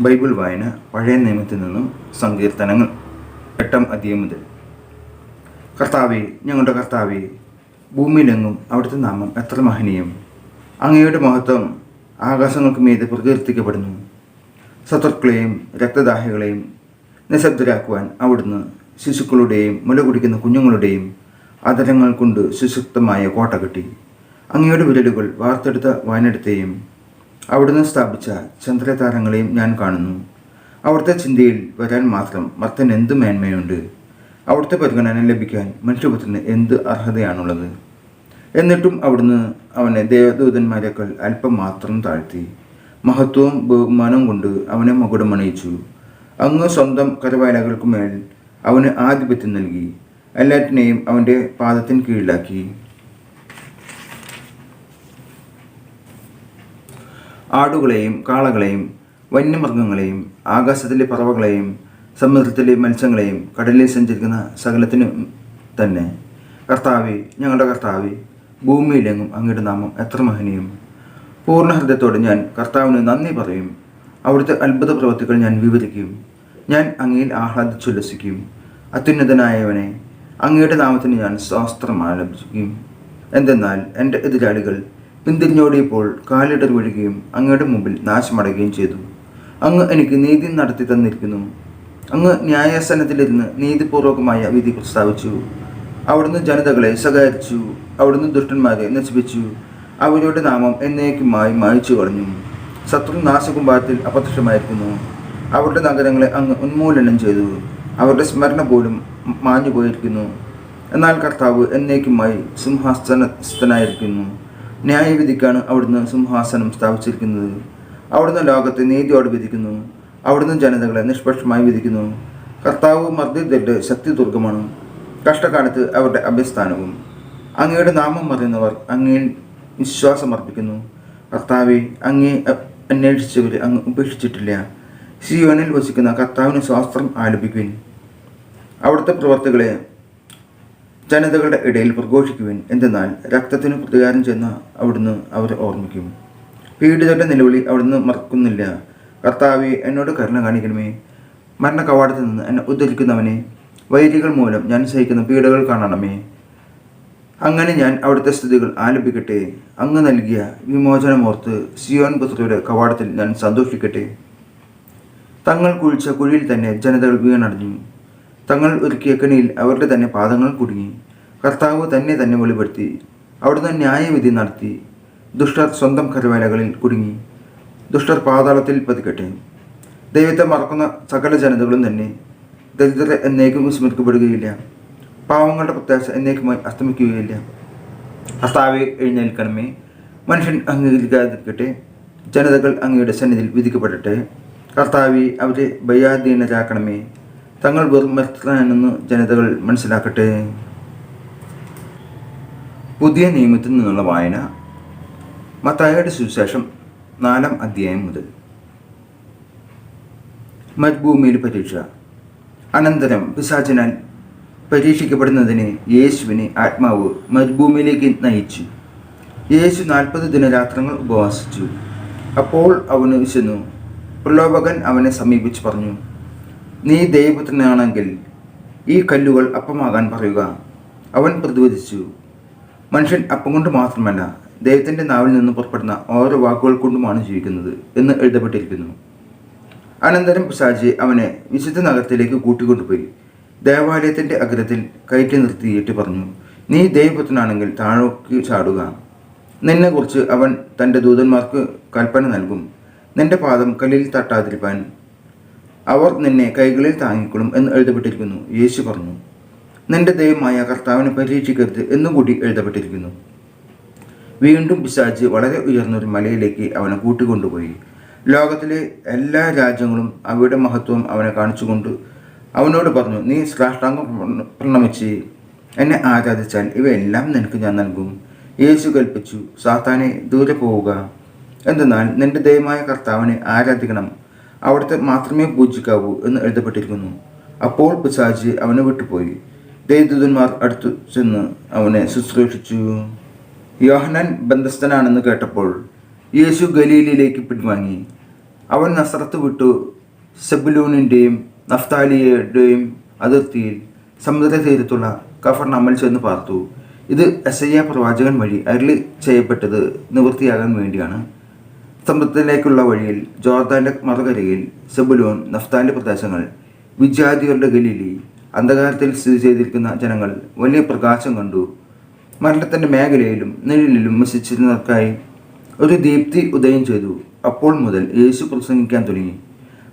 Bible വായന പഴയ നിയമത്തിൽ നിന്നും സങ്കീർത്തനങ്ങൾ എട്ടാം അധ്യായം മുതൽ. കർത്താവെ ഞങ്ങളുടെ കർത്താവെ ഭൂമിയിലെങ്ങും അവിടുത്തെ നാമം എത്ര മഹനീയം. അങ്ങയുടെ മഹത്വം ആകാശങ്ങൾക്ക് മീതെ പ്രകീർത്തിക്കപ്പെടുന്നു ശത്രുക്കളെയും രക്തദാഹികളെയും നിശബ്ദരാക്കുവാൻ അവിടുന്ന് ശിശുക്കളുടെയും മുല കുടിക്കുന്ന കുഞ്ഞുങ്ങളുടെയും അതരങ്ങൾ കൊണ്ട് സുശക്തമായ കോട്ട കെട്ടി. അങ്ങയുടെ വിരലുകൾ വാർത്തെടുത്ത വയനെടുത്തെയും അവിടുന്ന് സ്ഥാപിച്ച ചന്ദ്രതാരങ്ങളെയും ഞാൻ കാണുന്നു. അവിടുത്തെ ചിന്തയിൽ വരാൻ മാത്രം മർത്തൻ എന്ത് മേന്മയുണ്ട്? അവിടുത്തെ പരിഗണന ലഭിക്കാൻ മനുഷ്യപുത്രന് എന്ത് അർഹതയാണുള്ളത്? എന്നിട്ടും അവിടുന്ന് അവനെ ദേവദൂതന്മാരെക്കാൾ അല്പം മാത്രം താഴ്ത്തി. മഹത്വവും ബഹുമാനവും കൊണ്ട് അവനെ മകുടമണിയിച്ചു. അങ്ങ് സ്വന്തം കരവാലകൾക്കുമേൽ അവന് ആധിപത്യം നൽകി. എല്ലാറ്റിനെയും അവന്റെ പാദത്തിന് കീഴിലാക്കി. ആടുകളെയും കാളകളെയും വന്യമൃഗങ്ങളെയും ആകാശത്തിലെ പറവകളെയും സമുദ്രത്തിലെ മത്സ്യങ്ങളെയും കടലിൽ സഞ്ചരിക്കുന്ന സകലത്തിനും തന്നെ. കർത്താവി ഞങ്ങളുടെ കർത്താവി ഭൂമിയിലെങ്ങും അങ്ങയുടെ നാമം എത്ര മഹനീയം. പൂർണ ഹൃദയത്തോടെ ഞാൻ കർത്താവിന് നന്ദി പറയും. അവിടുത്തെ അത്ഭുത പ്രവൃത്തികൾ ഞാൻ വിവരിക്കും. ഞാൻ അങ്ങയിൽ ആഹ്ലാദിച്ചുല്ലസിക്കും അത്യുന്നതനായവനെ അങ്ങയുടെ നാമത്തിന് ഞാൻ ശാസ്ത്രം ആലപിക്കും. എന്തെന്നാൽ എന്റെ എതിരാളികൾ പിന്തിരിഞ്ഞോടിയപ്പോൾ കാലിടർ വീഴുകയും അങ്ങയുടെ മുമ്പിൽ നാശമടയുകയും ചെയ്തു. അങ്ങ് എനിക്ക് നീതി നടത്തി തന്നിരിക്കുന്നു. അങ്ങ് ന്യായാസനത്തിലിരുന്ന് നീതിപൂർവകമായ വിധി പ്രസ്താവിച്ചു. അവിടുന്ന് ജനതകളെ സഹകരിച്ചു അവിടുന്ന് ദുഷ്ടന്മാരെ നശിപ്പിച്ചു. അവരുടെ നാമം എന്നേക്കുമായി മായച്ചു കളഞ്ഞു. ശത്രു നാശകുംഭാരത്തിൽ അപ്രത്യക്ഷമായിരിക്കുന്നു. അവരുടെ നഗരങ്ങളെ അങ്ങ് ഉന്മൂലനം ചെയ്തു. അവരുടെ സ്മരണ പോലും മാഞ്ഞു പോയിരിക്കുന്നു എന്നാൽ കർത്താവ് എന്നേക്കുമായി സിംഹാസനസ്ഥനായിരിക്കുന്നു. ന്യായവിധിക്കാണ് അവിടുന്ന് സിംഹാസനം സ്ഥാപിച്ചിരിക്കുന്നത്. അവിടുന്ന് ലോകത്തെ നീതിയോട് വിധിക്കുന്നു. അവിടുന്ന് ജനതകളെ നിഷ്പക്ഷമായി വിധിക്കുന്നു. കർത്താവ് മർദ്ദിതരുടെ ശക്തി ദുർഗമാണ് കഷ്ടകാലത്ത് അവരുടെ അഭ്യസ്ഥാനവും അങ്ങയുടെ നാമം അറിയുന്നവർ അങ്ങയിൽ വിശ്വാസമർപ്പിക്കുന്നു കർത്താവെ അങ്ങേ അന്വേഷിച്ചവർ അങ്ങ് ഉപേക്ഷിച്ചിട്ടില്ല. സിയോനിൽ വസിക്കുന്ന കർത്താവിന് ശാസ്ത്രം ആലപിക്കുവിൻ. അവിടുത്തെ പ്രവർത്തികളെ ജനതകളുടെ ഇടയിൽ പ്രഘോഷിക്കുവിൻ എന്തെന്നാൽ രക്തത്തിന് പ്രതികാരം ചെന്ന അവിടുന്ന് അവരെ ഓർമ്മിക്കും. പീഡിതരുടെ നിലവിളി അവിടുന്ന് മറക്കുന്നില്ല. കർത്താവെ എന്നോട് കരുണ കാണിക്കണമേ. മരണ കവാടത്തിൽ നിന്ന് എന്നെ ഉദ്ധരിക്കുന്നവനെ വൈരികൾ മൂലം ഞാൻ സഹിക്കുന്ന പീഡകൾ കാണണമേ. അങ്ങനെ ഞാൻ അവിടുത്തെ സ്ഥിതികൾ ആലപിക്കട്ടെ. അങ്ങ് നൽകിയ വിമോചനമോർത്ത് സിയോൻ പുത്രയുടെ കവാടത്തിൽ ഞാൻ സന്തോഷിക്കട്ടെ. തങ്ങൾ കുഴിച്ച കുഴിയിൽ തന്നെ ജനതകൾ വീണടഞ്ഞു. തങ്ങൾ ഒരുക്കിയ കെണിയിൽ അവരുടെ തന്നെ പാദങ്ങൾ കുടുങ്ങി. കർത്താവ് തന്നെ തന്നെ വെളിപ്പെടുത്തി. അവിടുന്ന് ന്യായവിധി നടത്തി. ദുഷ്ടർ സ്വന്തം കരുവേലകളിൽ കുടുങ്ങി. ദുഷ്ടർ പാതാളത്തിൽ പതിക്കട്ടെ. ദൈവത്തെ മറക്കുന്ന സകല ജനതകളും തന്നെ ദരിദ്രരെ എന്നേക്കും വിസ്മരിക്കപ്പെടുകയില്ല. പാവങ്ങളുടെ പ്രത്യാശ എന്നേക്കുമായി അസ്തമിക്കുകയില്ല. കർത്താവെ എഴുന്നേൽക്കണമേ. മനുഷ്യൻ അംഗീകരിക്കാതിരിക്കട്ടെ. ജനതകൾ അങ്ങയുടെ സന്നിധിയിൽ വിധിക്കപ്പെടട്ടെ. കർത്താവെ അവരെ ഭയാധീനരാക്കണമേ. തങ്ങൾ വെറും ജനതകൾ മനസ്സിലാക്കട്ടെ. പുതിയ നിയമത്തിൽ നിന്നുള്ള വായന മത്തായുടെ സുവിശേഷം നാലാം അധ്യായം മുതൽ. മരുഭൂമിയിൽ പരീക്ഷ. അനന്തരം പിശാചനാൽ പരീക്ഷിക്കപ്പെടുന്നതിന് യേശുവിനെ ആത്മാവ് മരുഭൂമിയിലേക്ക് നയിച്ചു. യേശു നാൽപ്പത് ദിനരാത്രങ്ങൾ ഉപവാസിച്ചു. അപ്പോൾ അവന് വിശന്നു. പ്രലോഭകൻ അവനെ സമീപിച്ച് പറഞ്ഞു നീ ദൈവപുത്രനാണെങ്കിൽ ഈ കല്ലുകൾ അപ്പമാകാൻ പറയുക. അവൻ പ്രതിവദിച്ചു. മനുഷ്യൻ അപ്പം കൊണ്ട് മാത്രമല്ല ദൈവത്തിന്റെ നാവിൽ നിന്ന് പുറപ്പെടുന്ന ഓരോ വാക്കുകൾ കൊണ്ടുമാണ് ജീവിക്കുന്നത് എന്ന് എഴുതപ്പെട്ടിരിക്കുന്നു. അനന്തരം പിശാചി അവനെ വിശുദ്ധ നഗരത്തിലേക്ക് കൂട്ടിക്കൊണ്ടുപോയി. ദേവാലയത്തിന്റെ അഗ്രത്തിൽ കയറ്റി നിർത്തിയിട്ട് പറഞ്ഞു നീ ദൈവപുത്രനാണെങ്കിൽ താഴോക്ക് ചാടുക. നിന്നെക്കുറിച്ച് അവൻ തന്റെ ദൂതന്മാർക്ക് കൽപ്പന നൽകും. നിന്റെ പാദം കല്ലിൽ തട്ടാതിരിപ്പാൻ അവർ നിന്നെ കൈകളിൽ താങ്ങിക്കൊള്ളും എന്ന് എഴുതപ്പെട്ടിരിക്കുന്നു. യേശു പറഞ്ഞു നിന്റെ ദൈവമായ കർത്താവിനെ പരീക്ഷിക്കരുത് എന്നുകൂടി എഴുതപ്പെട്ടിരിക്കുന്നു. വീണ്ടും പിശാജ് വളരെ ഉയർന്നൊരു മലയിലേക്ക് അവനെ കൂട്ടിക്കൊണ്ടുപോയി. ലോകത്തിലെ എല്ലാ രാജ്യങ്ങളും അവയുടെ മഹത്വം അവനെ കാണിച്ചുകൊണ്ട് അവനോട് പറഞ്ഞു നീ ശ്രാഷ്ടാംഗം പ്രണ- പ്രണമിച്ച് എന്നെ ആരാധിച്ചാൽ ഇവയെല്ലാം നിനക്ക് ഞാൻ നൽകും. യേശു കൽപ്പിച്ചു സാത്താനെ ദൂരെ പോവുക. എന്തെന്നാൽ നിന്റെ ദൈവമായ കർത്താവിനെ ആരാധിക്കണം. അവിടുത്തെ മാത്രമേ പൂജിക്കാവൂ എന്ന് എഴുതപ്പെട്ടിരിക്കുന്നു. അപ്പോൾ പിശാച് അവനെ വിട്ടുപോയി. ദൈവദൂതന്മാർ അടുത്തു ചെന്ന് അവനെ ശുശ്രൂഷിച്ചു. യോഹനാൻ ബന്ധസ്ഥനാണെന്ന് കേട്ടപ്പോൾ യേശു ഗലീലിലേക്ക് പിൻവാങ്ങി. അവൻ നസ്രത്ത് വിട്ടു സെബുലൂണിന്റെയും നഫ്താലിയുടെയും അതിർത്തിയിൽ സമുദ്ര തീരത്തുള്ള കഫർണമൽ ചെന്ന് പാർത്തു. ഇത് എസ് ഐ പ്രവാചകൻ വഴി അരളി ചെയ്യപ്പെട്ടത് നിവൃത്തിയാകാൻ വേണ്ടിയാണ്. സമുദ്രത്തിലേക്കുള്ള വഴിയിൽ ജോർദാന്റെ മറുകരയിൽ സെബുലൂൺ നഫ്താന്റെ പ്രദേശങ്ങൾ വിജാതികളുടെ ഗലീലി അന്ധകാരത്തിൽ സ്ഥിതി ചെയ്തിരിക്കുന്ന ജനങ്ങൾ വലിയ പ്രകാശം കണ്ടു. മരണത്തിന്റെ മേഖലയിലും നിഴലിലും വസിച്ചിരുന്നവർക്കായി ഒരു ദീപ്തി ഉദയം ചെയ്തു. അപ്പോൾ മുതൽ യേശു പ്രസംഗിക്കാൻ തുടങ്ങി.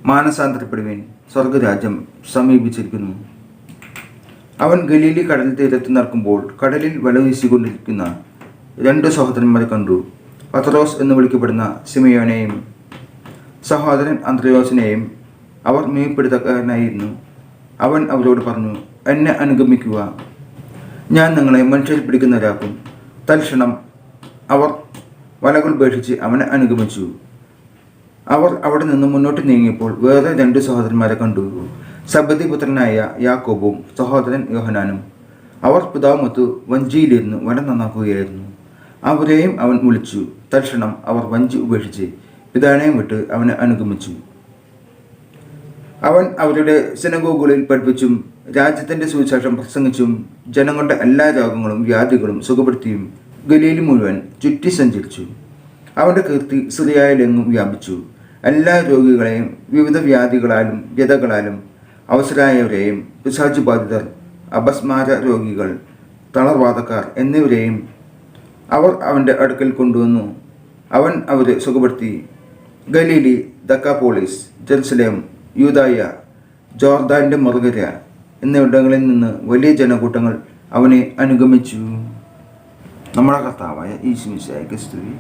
മാനസാന്തരപ്പെടുവിൻ സ്വർഗരാജ്യം സമീപിച്ചിരിക്കുന്നു. അവൻ ഗലീലി കടൽ തീരത്ത് നടക്കുമ്പോൾ കടലിൽ വലവീശിക്കൊണ്ടിരിക്കുന്ന രണ്ട് സഹോദരന്മാരെ കണ്ടു. പത്രോസ് എന്ന് വിളിക്കപ്പെടുന്ന സിമിയോനെയും സഹോദരൻ അന്ത്രയോസിനെയും അവർ മീൻപിടുത്തക്കാരനായിരുന്നു. അവൻ അവരോട് പറഞ്ഞു എന്നെ അനുഗമിക്കുക. ഞാൻ നിങ്ങളെ മനുഷ്യർ പിടിക്കുന്നവരാക്കും. തൽക്ഷണം അവർ വലകൾ ഉപേക്ഷിച്ച് അവനെ അനുഗമിച്ചു. അവർ അവിടെ നിന്ന് മുന്നോട്ട് നീങ്ങിയപ്പോൾ വേറെ രണ്ട് സഹോദരന്മാരെ കണ്ടു. സബദി പുത്രനായ യാക്കോബും സഹോദരൻ യോഹനാനും. അവർ പിതാവുമൊത്ത് വഞ്ചിയിലിരുന്ന് വനം നന്നാക്കുകയായിരുന്നു. അവരെയും അവൻ വിളിച്ചു. തൽക്ഷണം അവർ വഞ്ചി ഉപേക്ഷിച്ച് പിതാനയം വിട്ട് അവനെ അനുഗമിച്ചു. അവൻ അവരുടെ സിനഗോഗുകളിൽ പഠിപ്പിച്ചും രാജ്യത്തിന്റെ സുവിശേഷം പ്രസംഗിച്ചും ജനങ്ങളുടെ എല്ലാ രോഗങ്ങളും വ്യാധികളും സുഖപ്പെടുത്തിയും ഗലീൽ മുഴുവൻ ചുറ്റി സഞ്ചരിച്ചു. അവന്റെ കീർത്തി സിറിയയിലെങ്ങും വ്യാപിച്ചു. എല്ലാ രോഗികളെയും വിവിധ വ്യാധികളാലും വ്യതകളാലും അവസരായവരെയും പിശാചു ബാധിതർ അപസ്മാര രോഗികൾ തളർവാദക്കാർ എന്നിവരെയും അവർ അവന്റെ അടുക്കൽ കൊണ്ടുവന്നു. അവൻ അവരെ സുഖപ്പെടുത്തി. ഗലീലി ദക്കാപോളിസ് ജെറുസലേം യൂതായ ജോർദാന്റെ മറുകര എന്നിവിടങ്ങളിൽ നിന്ന് വലിയ ജനകൂട്ടങ്ങൾ അവനെ അനുഗമിച്ചു. നമ്മുടെ കർത്താവായ ഈശ്മിശായ സ്തുതി.